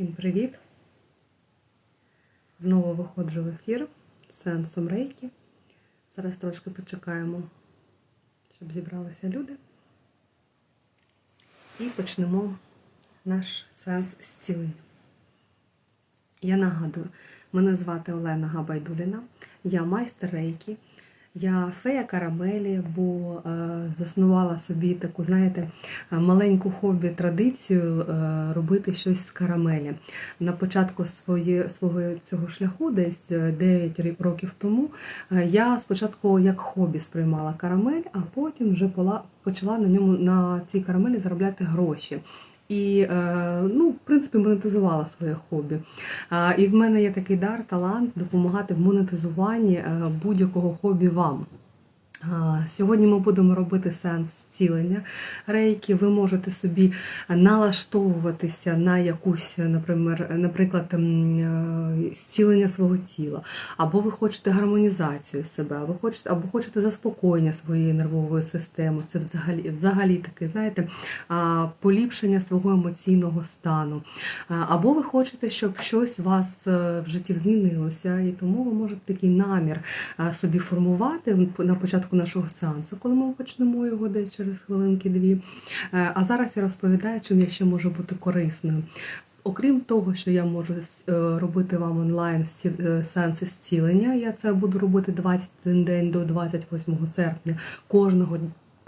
Всім привіт! Знову виходжу в ефір з сеансом рейки. Зараз трошки почекаємо, щоб зібралися люди. І почнемо наш сеанс зцілення. Я нагадую, мене звати Олена Габайдуліна, я майстер рейки. Я фея карамелі, бо е, заснувала собі таку, знаєте, маленьку хобі традицію е, робити щось з карамелі. На початку своє, свого цього шляху, десь 9 років тому, е, я спочатку як хобі сприймала карамель, а потім вже почала на ньому на цій карамелі заробляти гроші. І, е, ну, в принципі, монетизувала своє хобі. І в мене є такий дар, талант допомагати в монетизуванні е, будь-якого хобі вам. Сьогодні ми будемо робити сеанс зцілення рейки. Ви можете собі налаштовуватися на якусь, наприклад, е, зцілення свого тіла, або ви хочете гармонізацію себе, або хочете, або хочете заспокоєння своєї нервової системи. Це взагалі взагалі таке, знаєте, поліпшення свого емоційного стану. Або ви хочете, щоб щось у вас е, в житті змінилося, і тому ви можете такий намір собі формувати на початку початку нашого сеансу, коли ми почнемо його десь через хвилинки-дві. Е, а зараз я розповідаю, чим я ще можу бути корисною. Окрім того, що я можу е, робити вам онлайн е, сеанси зцілення, я це буду робити 21 день до 28 серпня кожного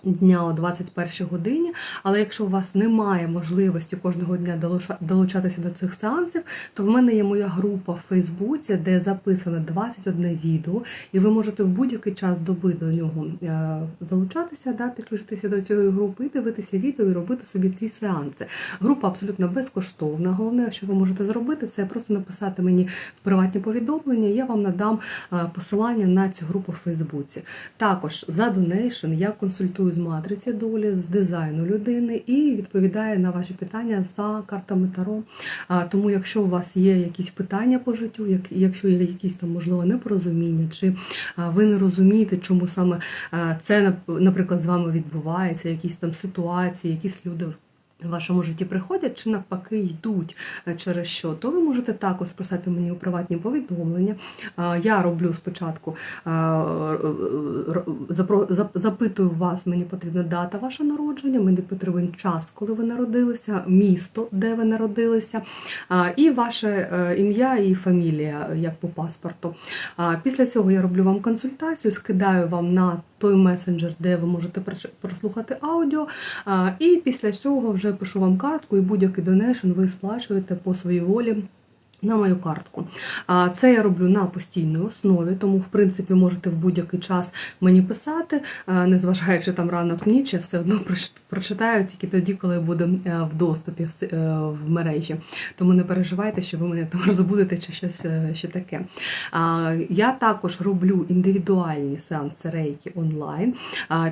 дня о 21 годині. Але якщо у вас немає можливості кожного дня долучатися до цих сеансів, то в мене є моя група в Фейсбуці, де записано 21 відео, і ви можете в будь-який час доби до нього е, залучатися, да, підключитися до цієї групи, дивитися відео і робити собі ці сеанси. Група абсолютно безкоштовна. Головне, що ви можете зробити, це просто написати мені в приватні повідомлення, я вам надам е, посилання на цю групу в Фейсбуці. Також за донейшн я консультую з матриці долі, з дизайну людини і відповідає на ваші питання за картами Таро. Тому, якщо у вас є якісь питання по життю, якщо є якісь там можливо непорозуміння, чи ви не розумієте, чому саме це наприклад з вами відбувається, якісь там ситуації, якісь люди в вашому житті приходять чи навпаки йдуть е, через що, то ви можете також писати мені у приватні повідомлення. Я роблю спочатку, запитую вас, мені потрібна дата вашого народження, мені потрібен час, коли ви народилися, місто, де ви народилися, і ваше е, ім'я і фамілія, як по паспорту. Після цього я роблю вам консультацію, скидаю вам на той месенджер, де ви можете прослухати аудіо. І після цього вже пишу вам картку і будь-який донешн ви сплачуєте по своїй волі на мою картку. А це я роблю на постійній основі, тому, в принципі, можете в будь-який час мені писати, незважаючи там ранок ніч, я все одно прочитаю тільки тоді, коли буду е, в доступі е, в мережі. Тому не переживайте, що ви мене там розбудете чи щось е, ще таке. Я також роблю індивідуальні сеанси рейки онлайн,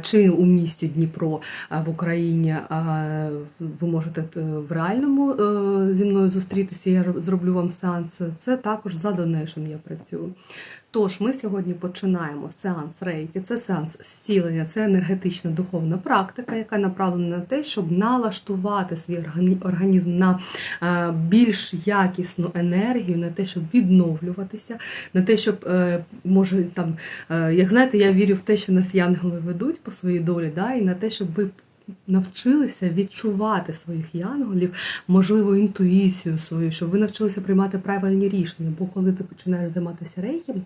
чи у місті Дніпро в Україні ви можете в реальному зі мною зустрітися. Я зроблю вам сеанс, це також за донешн я працюю. Тож, ми сьогодні починаємо сеанс рейки, це сеанс зцілення, це енергетична духовна практика, яка направлена на те, щоб налаштувати свій організм на е, більш якісну енергію, на те, щоб відновлюватися, на те, щоб, е, може, там, е, як знаєте, я вірю в те, що нас янголи ведуть по своїй долі, да, і на те, щоб ви навчилися відчувати своїх янголів, можливо, інтуїцію свою, щоб ви навчилися приймати правильні рішення. Бо коли ти починаєш займатися рейком,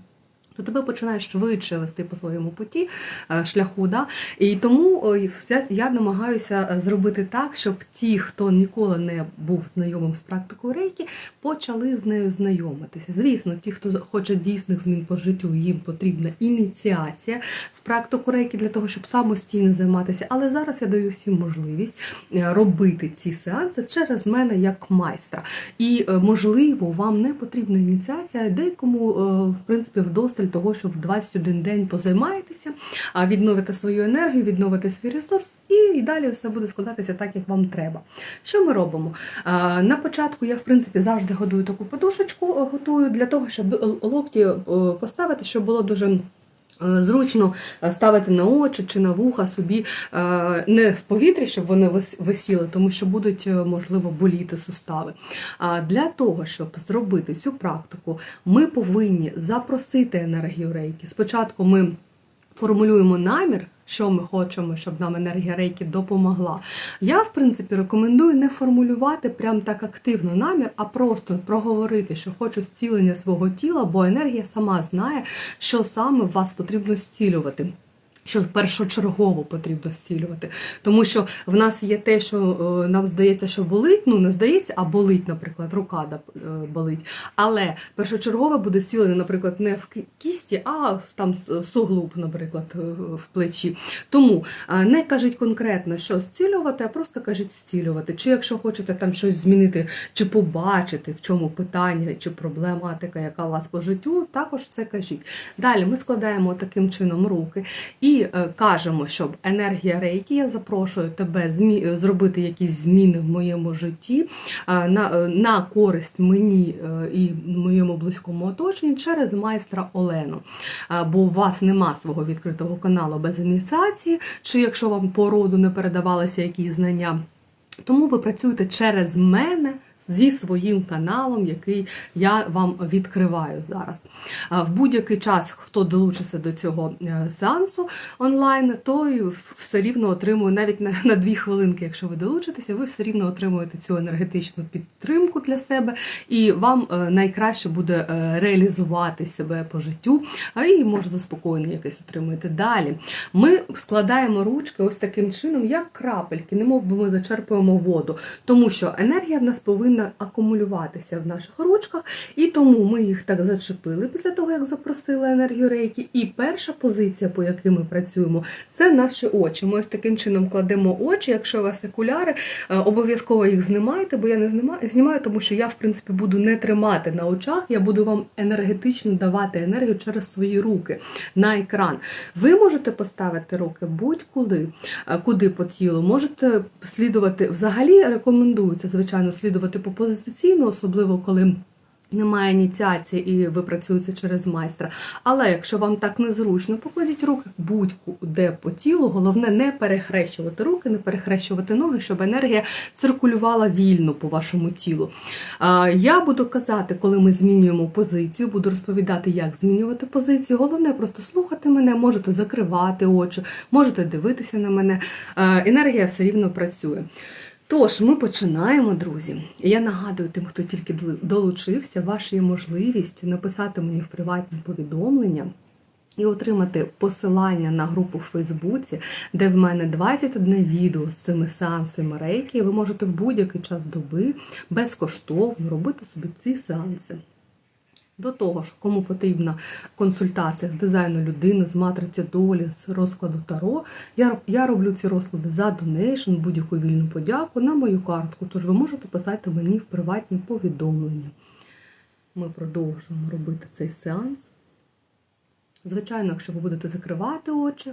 то тебе починає швидше вести по своєму путі, е, шляху. Да? І тому я намагаюся е, зробити так, щоб ті, хто ніколи не був знайомим з практикою рейки, почали з нею знайомитися. Звісно, ті, хто хоче дійсних змін по життю, їм потрібна ініціація в практику рейки для того, щоб самостійно займатися. Але зараз я даю всім можливість е, робити ці сеанси через мене як майстра. І, можливо, вам не потрібна ініціація, деякому, в принципі, вдосталь для того, щоб в 21 день позаймаєтеся, відновити свою енергію, відновити свій ресурс, і далі все буде складатися так, як вам треба. Що ми робимо? На початку я, в принципі, завжди годую таку подушечку, готую для того, щоб локті поставити, щоб було дуже. Е, Зручно е, ставити на очі чи на вуха собі е, не в повітрі, щоб вони вис- висіли, тому що будуть, можливо, боліти сустави. А для того, щоб зробити цю практику, ми повинні запросити енергію рейки. Спочатку ми формулюємо намір, що ми хочемо, щоб нам енергія рейки допомогла. Я, в принципі, рекомендую не формулювати прям так активно намір, а просто проговорити, що хочу зцілення свого тіла, бо енергія сама знає, що саме вас потрібно зцілювати. Що першочергово потрібно зцілювати, тому що в нас є те, що е, нам здається, що болить. Ну не здається, а болить, наприклад, рука е, болить. Але першочергове буде зцілення, наприклад, не в кісті, а там суглуб, наприклад, е, в плечі. Тому не кажіть конкретно, що зцілювати, а просто кажіть зцілювати. Чи якщо хочете там щось змінити, чи побачити, в чому питання, чи проблематика, яка у вас по життю, також це кажіть. Далі ми складаємо таким чином руки і е, кажемо, щоб енергія рейки, я запрошую тебе змі... е, зробити якісь зміни в моєму житті е, на, на користь мені і моєму близькому оточенню через майстра Олену. Бо у вас нема свого відкритого каналу без ініціації, чи якщо вам по роду не передавалися якісь знання. Тому ви працюєте через мене зі своїм каналом, який я вам відкриваю зараз. В будь-який час, хто долучиться до цього е, сеансу онлайн, той все рівно отримує навіть на, на дві хвилинки, якщо ви долучитеся, ви все рівно отримуєте цю енергетичну підтримку для себе, і вам е, найкраще буде е, реалізувати себе по життю, а і може заспокоєння якесь отримуєте. Далі ми складаємо ручки ось таким чином, як крапельки, немов би ми зачерпуємо воду, тому що енергія в нас повинна акумулюватися в наших ручках, і тому ми їх так зачепили після того, як запросили енергію рейки. І перша позиція, по якій ми працюємо, це наші очі. Ми ось таким чином кладемо очі. Якщо у вас окуляри, е, обов'язково їх знімайте, бо я не знімаю, знімаю, тому що я, в принципі, буду не тримати на очах, я буду вам енергетично давати енергію через свої руки на екран. Ви можете поставити руки будь-куди, е, куди по тілу. Можете слідувати, взагалі рекомендується, звичайно, слідувати по позиційно, особливо коли. Немає ініціації і ви працюєте через майстра. Але якщо вам так незручно, покладіть руки будь-де по тілу. Головне не перехрещувати руки, не перехрещувати ноги, щоб енергія циркулювала вільно по вашому тілу. Я буду казати, коли ми змінюємо позицію, буду розповідати, як змінювати позицію. Головне просто слухати мене, можете закривати очі, можете дивитися на мене. Енергія все рівно працює. Тож, ми починаємо, друзі. Я нагадую тим, хто тільки долучився, ваша є можливість написати мені в приватні повідомлення. І отримати посилання на групу в Фейсбуці, де в мене 21 відео з цими сеансами рейки. Ви можете в будь-який час доби безкоштовно робити собі ці сеанси. До того ж, кому потрібна консультація з дизайну людини, з матриці долі, з розкладу Таро, я, я роблю ці розклади за донейшн, будь-яку вільну подяку на мою картку. Тож ви можете писати мені в приватні повідомлення. Ми продовжуємо робити цей сеанс. Звичайно, якщо ви будете закривати очі,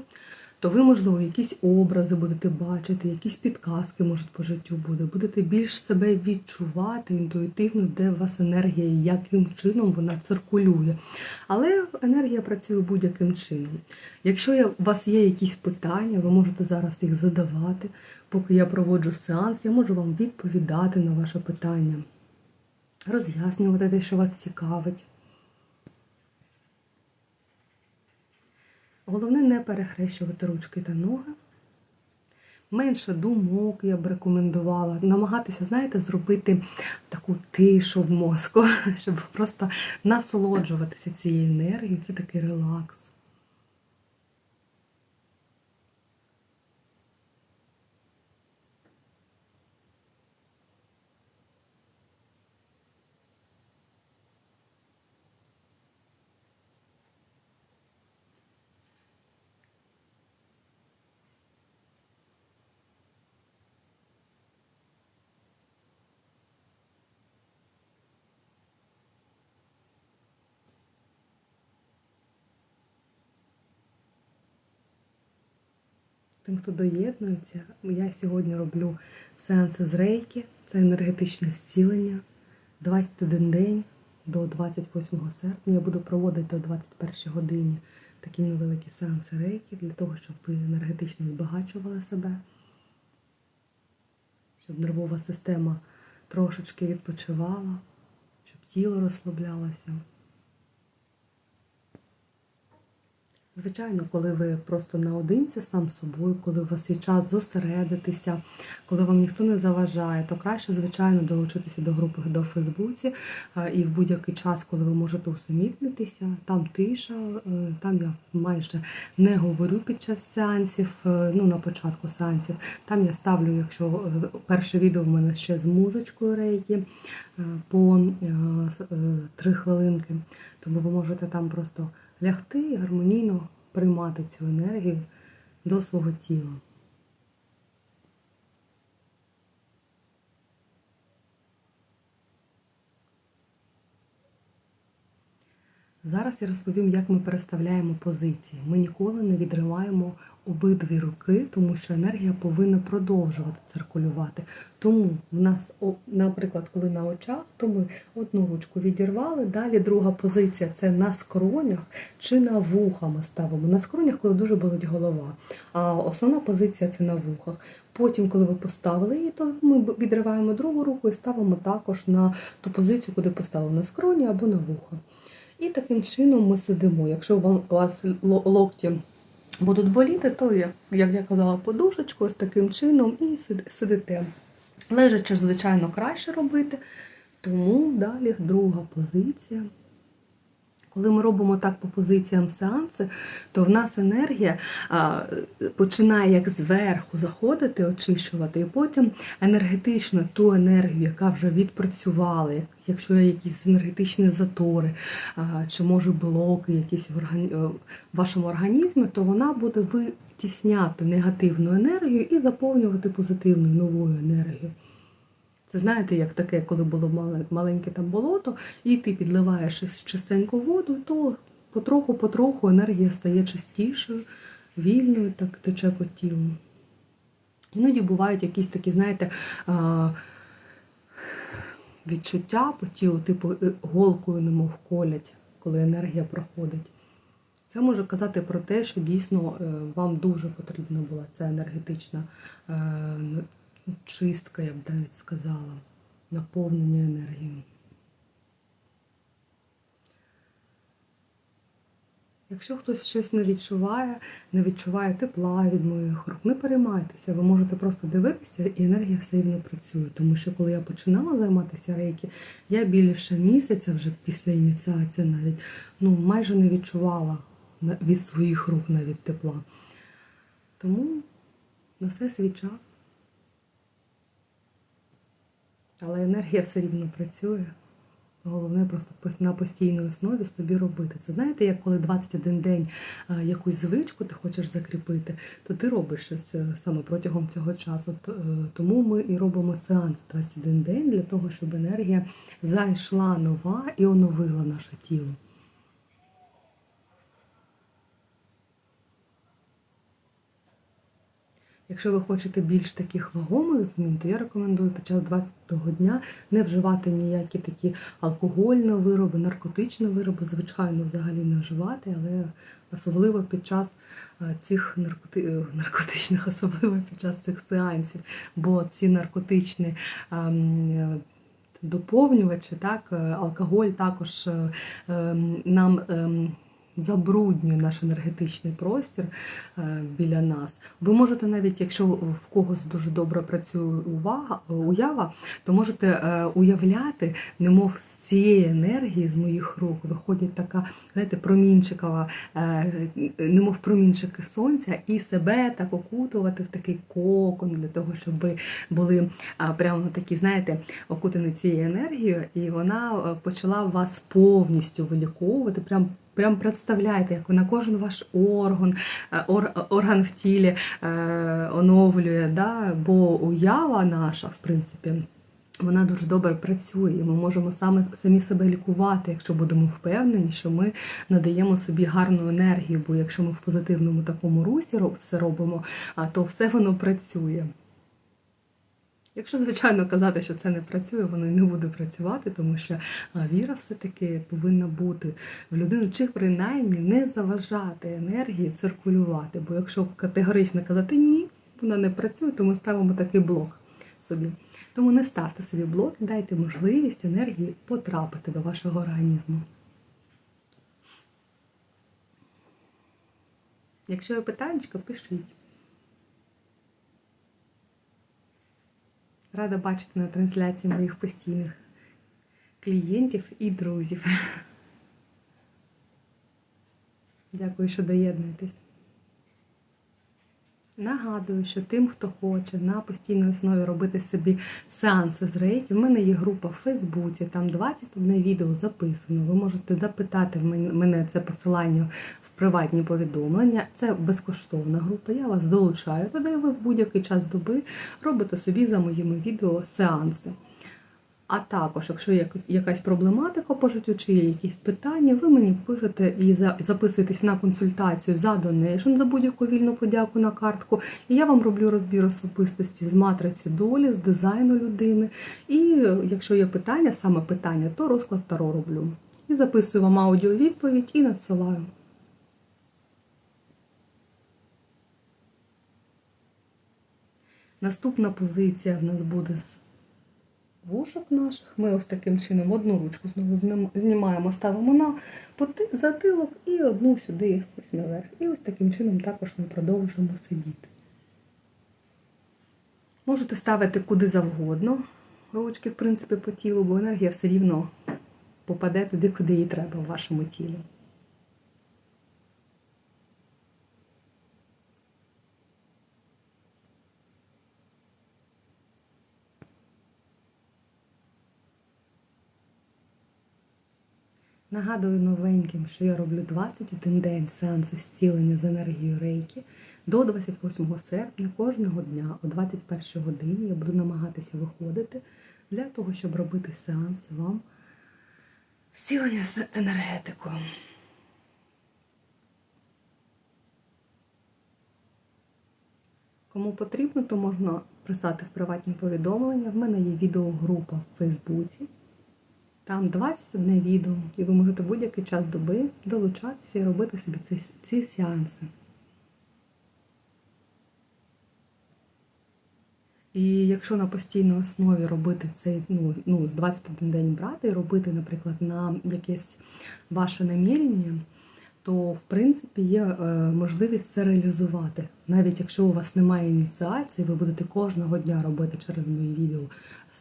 то ви, можливо, якісь образи будете бачити, якісь підказки, може, по життю буде. Будете більш себе відчувати інтуїтивно, де у вас енергія і яким чином вона циркулює. Але енергія працює будь-яким чином. Якщо у вас є якісь питання, ви можете зараз їх задавати. Поки я проводжу сеанс, я можу вам відповідати на ваше питання, роз'яснювати те, що вас цікавить. Головне не перехрещувати ручки та ноги. Менше думок я б рекомендувала. Намагатися, знаєте, зробити таку тишу в мозку, щоб просто насолоджуватися цією енергією. Це такий релакс. Тим, хто доєднується, я сьогодні роблю сеанси з рейки, це енергетичне зцілення. 21 день до 28 серпня я буду проводити о 21 годині такі невеликі сеанси рейки для того, щоб ви енергетично збагачували себе, щоб нервова система трошечки відпочивала, щоб тіло розслаблялося. Звичайно, коли ви просто наодинці сам собою, коли у вас є час зосередитися, коли вам ніхто не заважає, то краще, звичайно, долучитися до групи до Фейсбуці і в будь-який час, коли ви можете усамітнитися, там тиша, е, там я майже не говорю під час сеансів, е, ну на початку сеансів. Там я ставлю, якщо е, перше відео в мене ще з музичкою рейки по три хвилинки, тому ви можете там просто лягти і гармонійно приймати цю енергію до свого тіла. Зараз я розповім, як ми переставляємо позиції. Ми ніколи не відриваємо обидві руки, тому що енергія повинна продовжувати циркулювати. Тому в нас, наприклад, коли на очах, то ми одну ручку відірвали, далі друга позиція це на скронях чи на вуха ми ставимо. На скронях, коли дуже болить голова. А основна позиція це на вухах. Потім, коли ви поставили її, то ми відриваємо другу руку і ставимо також на ту позицію, куди поставили на скроні або на вуха. І таким чином ми сидимо. Якщо вам у вас локті будуть боліти, то як, я казала, подушечку ось таким чином і сидите. Лежачи, звичайно, краще робити. Тому далі друга позиція. Коли ми робимо так по позиціям сеанси, то в нас енергія а, починає як зверху заходити, очищувати, і потім енергетично ту енергію, яка вже відпрацювала, як- якщо є якісь енергетичні затори, а, чи може блоки якісь в, органі... е, в вашому організмі, то вона буде витісняти негативну енергію і заповнювати позитивною новою енергією. Це знаєте, як таке, коли було маленьке там болото, і ти підливаєш чистеньку воду, то потроху-потроху енергія стає чистішою, вільною, так тече по тілу. Іноді бувають якісь такі, знаєте, відчуття по тілу, типу е, голкою немов колять, коли енергія проходить. Це може казати про те, що дійсно е, вам дуже потрібна була ця енергетична е, чистка, я б навіть сказала, наповнення енергією. Якщо хтось щось не відчуває, не відчуває тепла від моїх рук, не переймайтеся, ви можете просто дивитися, і енергія все рівно працює. Тому що коли я починала займатися рейки, я більше місяця вже після ініціації навіть ну, майже не відчувала від своїх рук навіть тепла. Тому на все свій час. Але енергія все рівно працює. Головне просто на постійній основі собі робити. Це знаєте, як коли 21 день якусь звичку ти хочеш закріпити, то ти робиш щось е, саме протягом цього часу. Е, Тому ми і робимо сеанс 21 день для того, щоб енергія зайшла нова і оновила наше тіло. Якщо ви хочете більш таких вагомих змін, то я рекомендую під час 20-го дня не вживати ніякі такі алкогольні вироби, наркотичні вироби, звичайно, взагалі не вживати, але особливо під час е, цих наркоти... е, наркотичних, особливо під час цих сеансів, бо ці наркотичні. ем, Доповнювачі, так, е, алкоголь також ем, нам ем, забруднює наш енергетичний простір е, біля нас. Ви можете навіть, якщо в когось дуже добре працює увага, уява, то можете е, уявляти, немов з цієї енергії з моїх рук виходить така, знаєте, промінчикова, е, немов промінчики сонця, і себе так окутувати в такий кокон для того, щоб ви були прямо такі, знаєте, окутані цією енергією, і вона почала вас повністю виліковувати. Прям Прям представляєте, як на кожен ваш орган, е, ор, орган в тілі е, оновлює, да? бо уява наша, в принципі, вона дуже добре працює. і Ми можемо саме самі себе лікувати, якщо будемо впевнені, що ми надаємо собі гарну енергію. Бо якщо ми в позитивному такому русі все робимо, то все воно працює. Якщо, звичайно, казати, що це не працює, воно не буде працювати, тому що віра все-таки повинна бути в людину, чи принаймні не заважати енергії циркулювати. Бо якщо категорично казати ні, вона не працює, то ми ставимо такий блок собі. Тому не ставте собі блок, дайте можливість енергії потрапити до вашого організму. Якщо є питання, пишіть. Рада бачити на трансляції моїх постійних клієнтів і друзів. Дякую, що доєднуєтесь. Нагадую, що тим, хто хоче на постійній основі робити собі сеанси з рейки, в мене є група в Фейсбуці, там 21 відео записано. Ви можете запитати мене це посилання приватні повідомлення. Це безкоштовна група. Я вас долучаю туди, ви в будь-який час доби робите собі за моїми відео сеанси. А також, якщо є якась проблематика по життю, чи є якісь питання, ви мені пишете і записуєтесь на консультацію за донейшн за будь-яку вільну подяку на картку. І я вам роблю розбір особистості з матриці долі, з дизайну людини. І якщо є питання, саме питання, то розклад таро роблю. І записую вам аудіовідповідь і надсилаю. Наступна позиція в нас буде з вушок наших. Ми ось таким чином одну ручку знову знімаємо, ставимо на затилок і одну сюди ось наверх. І ось таким чином також ми продовжуємо сидіти. Можете ставити куди завгодно. Ручки, в принципі, по тілу, бо енергія все рівно попаде туди, куди їй треба в вашому тілі. Нагадую новеньким, що я роблю 21 день сеансу зцілення з енергією рейки до 28 серпня кожного дня о 21 годині я буду намагатися виходити для того, щоб робити сеанс вам зцілення з енергетикою. Кому потрібно, то можна писати в приватні повідомлення. В мене є відеогрупа в Фейсбуці. Там 21 відео, і ви можете будь-який час доби долучатися і робити собі ці, ці сеанси. І якщо на постійній основі робити цей, ну, ну, з 21 день брати і робити, наприклад, на якесь ваше намірення, то в принципі є е, можливість це реалізувати. Навіть якщо у вас немає ініціації, ви будете кожного дня робити через мої відео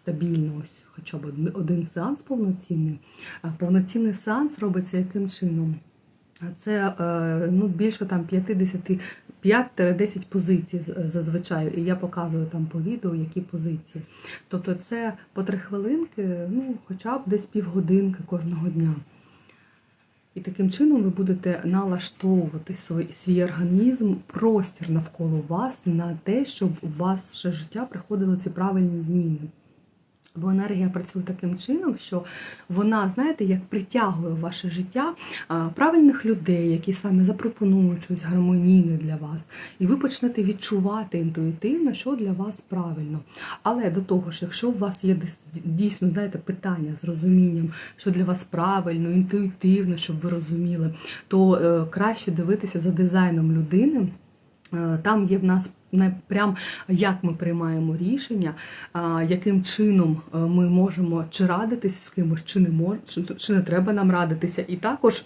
стабільно, ось хоча б один сеанс повноцінний. Повноцінний сеанс робиться яким чином? Це е, ну, більше там 5-10 позицій зазвичай, і я показую там по відео, які позиції. Тобто це по три хвилинки, ну, хоча б десь півгодинки кожного дня. І таким чином ви будете налаштовувати свій, свій організм, простір навколо вас на те, щоб у вас все життя приходили ці правильні зміни. Бо енергія працює таким чином, що вона, знаєте, як притягує в ваше життя правильних людей, які саме запропонують щось гармонійне для вас. І ви почнете відчувати інтуїтивно, що для вас правильно. Але до того ж, якщо у вас є дійсно знаєте, питання з розумінням, що для вас правильно, інтуїтивно, щоб ви розуміли, то е, краще дивитися за дизайном людини. Е, там є в нас не прям як ми приймаємо рішення, яким чином е, ми можемо чи радитись з кимось, чи не мож, чи не треба нам радитися, і також.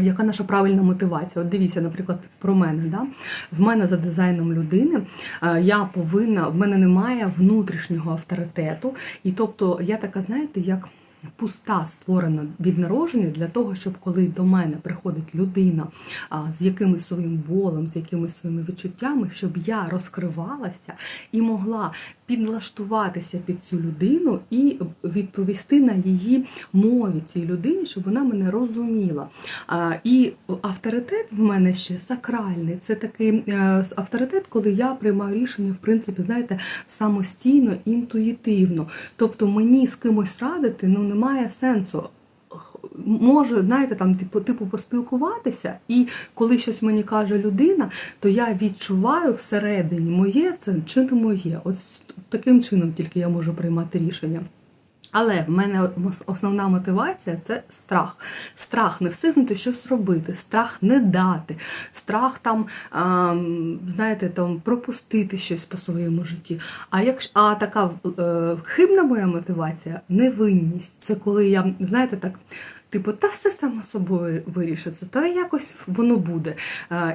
Яка наша правильна мотивація? От дивіться, наприклад, про мене. Да? В мене за дизайном людини е, я повинна, в мене немає внутрішнього авторитету, і тобто я така, знаєте, як пуста створена від народження для того, щоб коли до мене приходить людина з якимось своїм болем, з якимись своїми відчуттями, щоб я розкривалася і могла підлаштуватися під цю людину і відповісти на її мові цій людині, щоб вона мене розуміла. І авторитет в мене ще сакральний. Це такий е, авторитет, коли я приймаю рішення, в принципі, знаєте, самостійно, інтуїтивно. Тобто мені з кимось радити ну, немає сенсу. Може, знаєте, там типу, типу поспілкуватися, і коли щось мені каже людина, то я відчуваю всередині моє це чи не моє. От таким чином тільки я можу приймати рішення. Але в мене основна мотивація це страх. Страх не встигнути щось робити, страх не дати, страх там, знаєте, там пропустити щось по своєму житті. А якщо а така е, хибна моя мотивація невинність. Це коли я, знаєте, так Типу, та все само собою вирішиться, та якось воно буде.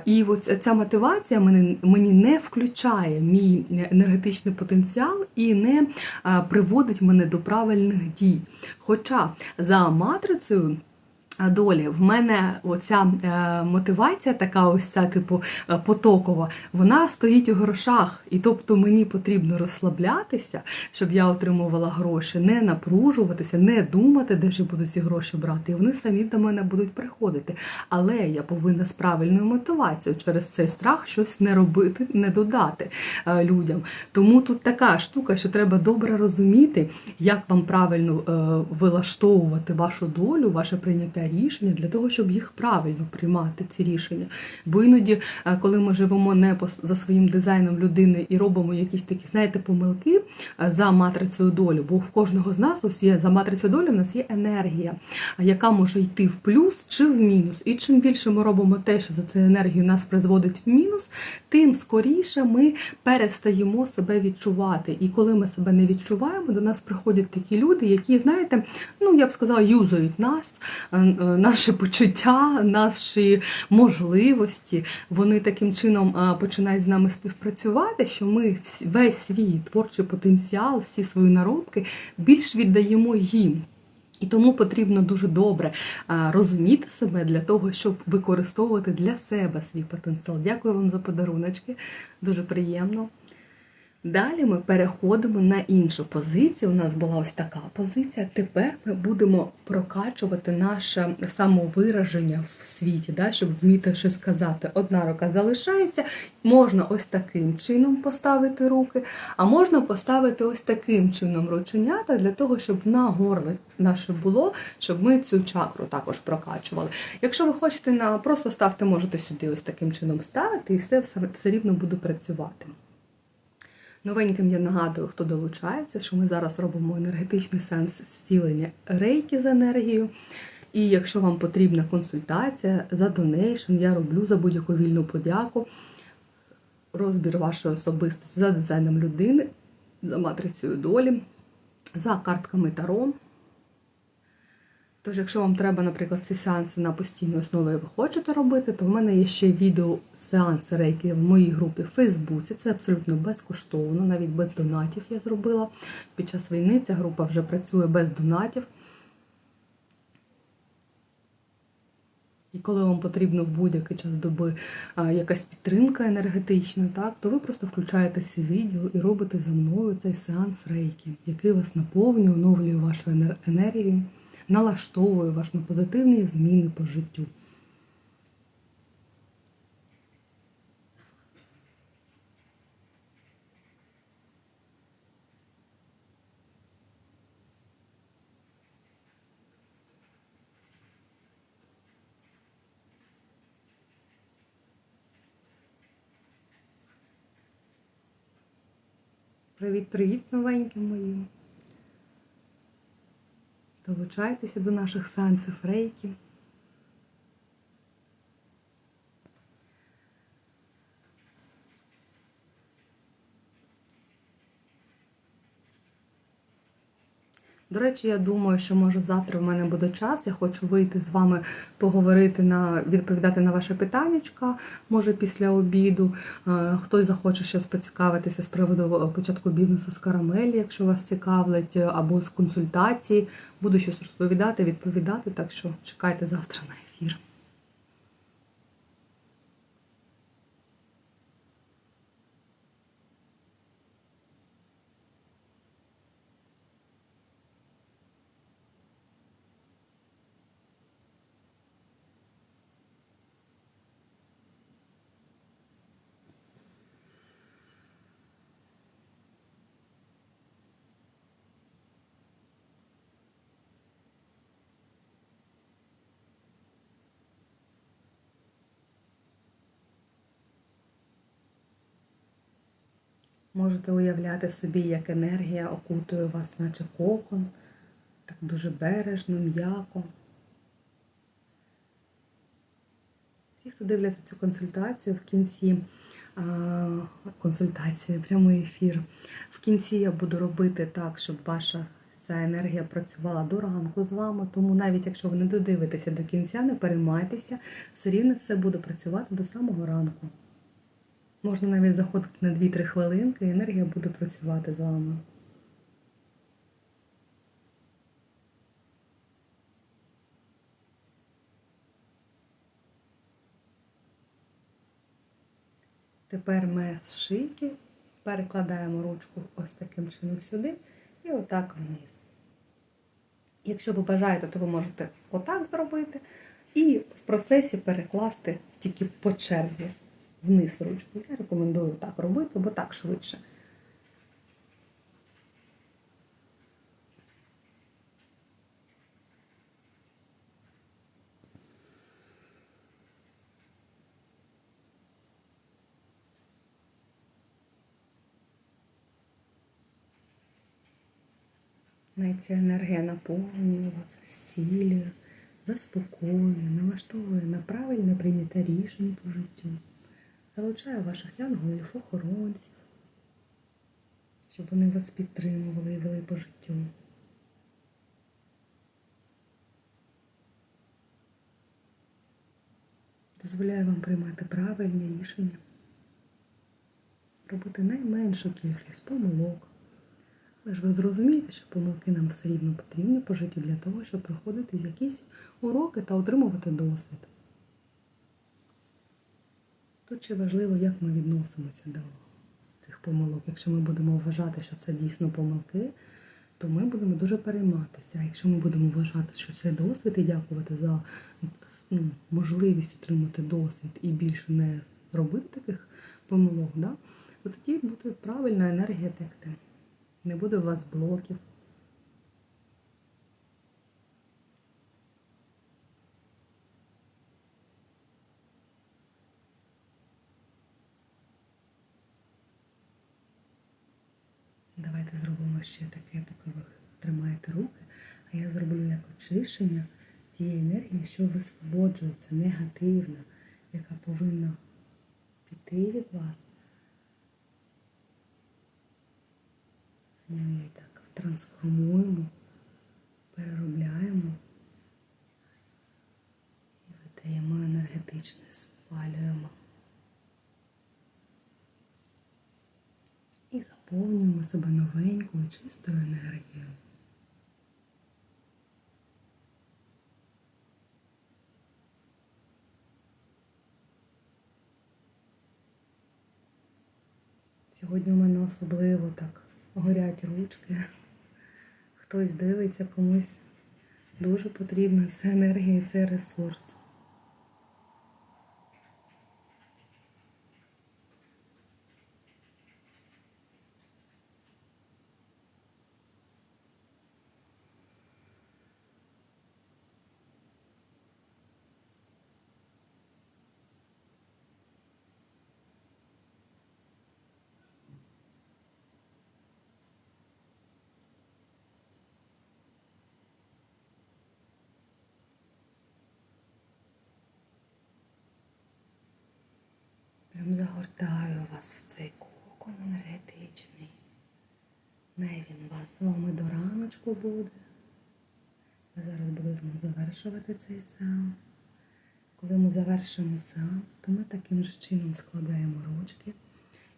І от ця мотивація мені, мені не включає мій енергетичний потенціал і не приводить мене до правильних дій. Хоча за матрицею долі. В мене оця е, мотивація, така ось ця, типу, е, потокова, вона стоїть у грошах. І тобто мені потрібно розслаблятися, щоб я отримувала гроші, не напружуватися, не думати, де ж буду ці гроші брати. І вони самі до мене будуть приходити. Але я повинна з правильною мотивацією через цей страх щось не робити, не додати е, людям. Тому тут така штука, що треба добре розуміти, як вам правильно вилаштовувати вашу долю, ваше прийняття рішення для того, щоб їх правильно приймати, ці рішення. Бо іноді, е, коли ми живемо не за своїм дизайном людини і робимо якісь такі, знаєте, помилки е, за матрицею долі, бо в кожного з нас ось є за матрицею долі, в нас є енергія, яка може йти в плюс чи в мінус. І чим більше ми робимо те, що за цю енергію нас призводить в мінус, тим скоріше ми перестаємо себе відчувати. І коли ми себе не відчуваємо, до нас приходять такі люди, які, знаєте, ну я б сказала, юзають нас, е, наші почуття, наші можливості, вони таким чином починають з нами співпрацювати, що ми весь свій творчий потенціал, всі свої наробки більш віддаємо їм. І тому потрібно дуже добре розуміти себе для того, щоб використовувати для себе свій потенціал. Дякую вам за подаруночки, дуже приємно. Далі ми переходимо на іншу позицію. У нас була ось така позиція. Тепер ми будемо прокачувати наше самовираження в світі, да, щоб вміти щось сказати. Одна рука залишається, можна ось таким чином поставити руки, а можна поставити ось таким чином рученята для того, щоб на горле наше було, щоб ми цю чакру також прокачували. Якщо ви хочете на просто ставте, можете сюди ось таким чином ставити, і все все рівно буде працювати. Новеньким я нагадую, хто долучається, що ми зараз робимо енергетичний сенс зцілення рейки з енергією. І якщо вам потрібна консультація за донейшн, я роблю за будь-яку вільну подяку, розбір вашої особистості за дизайном людини, за матрицею долі, за картками Таро. Тож, якщо вам треба, наприклад, ці сеанси на постійній основі ви хочете робити, то в мене є ще відео сеанси рейки в моїй групі в Фейсбуці. Це абсолютно безкоштовно, навіть без донатів я зробила. Під час війни ця група вже працює без донатів. І коли вам потрібно в будь-який час доби якась підтримка енергетична, так, то ви просто включаєте ці відео і робите за мною цей сеанс рейки, який вас наповнює, оновлює вашу енергію налаштовує вас на позитивні зміни по життю. Привіт-привіт новеньким моїм! Долучайтеся до наших сеансів рейки. До речі, я думаю, що може завтра в мене буде час. Я хочу вийти з вами поговорити на відповідати на ваше питання, може після обіду. Е, хтось захоче щось поцікавитися з приводу початку бізнесу з карамелі, якщо вас цікавлять, або з консультації. Буду щось розповідати, відповідати, так що чекайте завтра на ефір. Можете уявляти собі, як енергія окутує вас, наче кокон, так дуже бережно, м'яко. Всі, хто дивляться цю консультацію в кінці консультації, прямий ефір. В кінці я буду робити так, щоб ваша ця енергія працювала до ранку з вами. Тому навіть якщо ви не додивитеся до кінця, не переймайтеся, все рівно все буде працювати до самого ранку. Можна навіть заходити на 2-3 хвилинки, і енергія буде працювати з вами. Тепер ми з шийки перекладаємо ручку ось таким чином сюди і отак вниз. Якщо ви бажаєте, то ви можете отак зробити і в процесі перекласти тільки по черзі вниз ручку. Я рекомендую так робити, бо так швидше. Ця енергія наповнює вас, зцілює, заспокоює, налаштовує на правильне прийняття рішень по життю, залучає ваших янголів, охоронців, щоб вони вас підтримували і вели по життю. Дозволяє вам приймати правильні рішення, робити найменшу кількість помилок. Але ж ви зрозумієте, що помилки нам все рівно потрібні по житті для того, щоб проходити якісь уроки та отримувати досвід. Тут ще важливо, як ми відносимося до цих помилок. Якщо ми будемо вважати, що це дійсно помилки, то ми будемо дуже перейматися. А якщо ми будемо вважати, що це досвід і дякувати за ну, можливість отримати досвід і більше не робити таких помилок, да, то тоді буде правильна енергія текти. Не буде у вас блоків. Ще таке, поки ви тримаєте руки, а я зроблю як очищення тієї енергії, що висвободжується негативна, яка повинна піти від вас. Ми її так трансформуємо, переробляємо і видаємо енергетичне, спалюємо. І заповнюємо себе новенькою, чистою енергією. Сьогодні у мене особливо так горять ручки. Хтось дивиться, комусь дуже потрібна ця енергія і цей ресурс. Прям загортаю вас цей кокон енергетичний. Не він вас з вами до раночку буде. Ми зараз будемо завершувати цей сеанс. Коли ми завершимо сеанс, то ми таким же чином складаємо ручки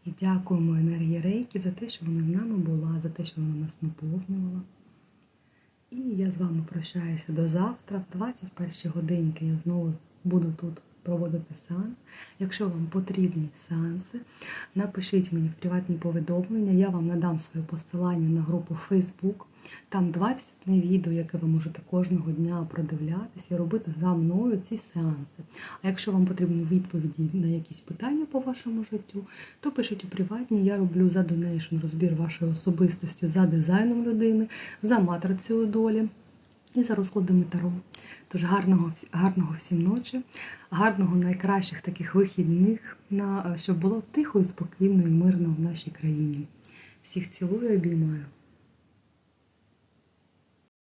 і дякуємо енергії рейки за те, що вона з нами була, за те, що вона нас наповнювала. І я з вами прощаюся до завтра, в 21 годинки. Я знову буду тут проводити сеанс. Якщо вам потрібні сеанси, напишіть мені в приватні повідомлення, я вам надам своє посилання на групу Facebook. Там 21 відео, яке ви можете кожного дня продивлятися і робити за мною ці сеанси. А якщо вам потрібні відповіді на якісь питання по вашому життю, то пишіть у приватні, я роблю за донейшн розбір вашої особистості за дизайном людини, за матрицею долі. і за розкладами Таро. Тож гарного, гарного всім ночі, гарного найкращих таких вихідних, на, щоб було тихо спокійно і мирно в нашій країні. Всіх цілую обіймаю.